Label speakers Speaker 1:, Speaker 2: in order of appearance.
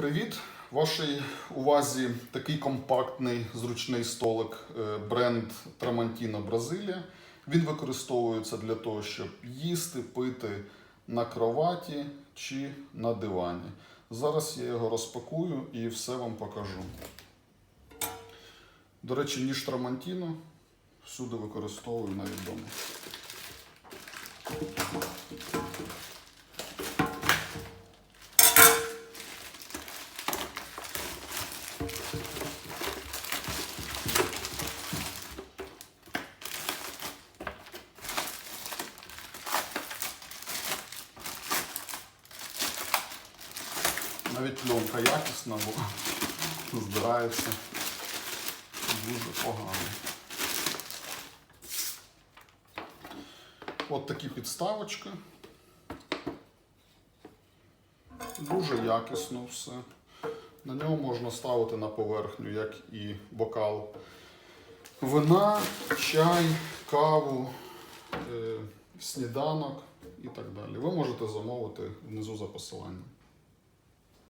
Speaker 1: Привіт! Вашій увазі такий компактний зручний столик е, бренд Tramontina Бразилія. Він використовується для того, щоб їсти, пити на кроваті чи на дивані. Зараз я його розпакую і все вам покажу. До речі, ніж Tramontina всюди використовую навіть вдома. Навіть пленка якісна, бо збирається дуже погано. От такі підставочки. Дуже якісно все. На нього можна ставити на поверхню, як і бокал вина, чай, каву, е, сніданок і так далі. Ви можете замовити внизу за посиланням.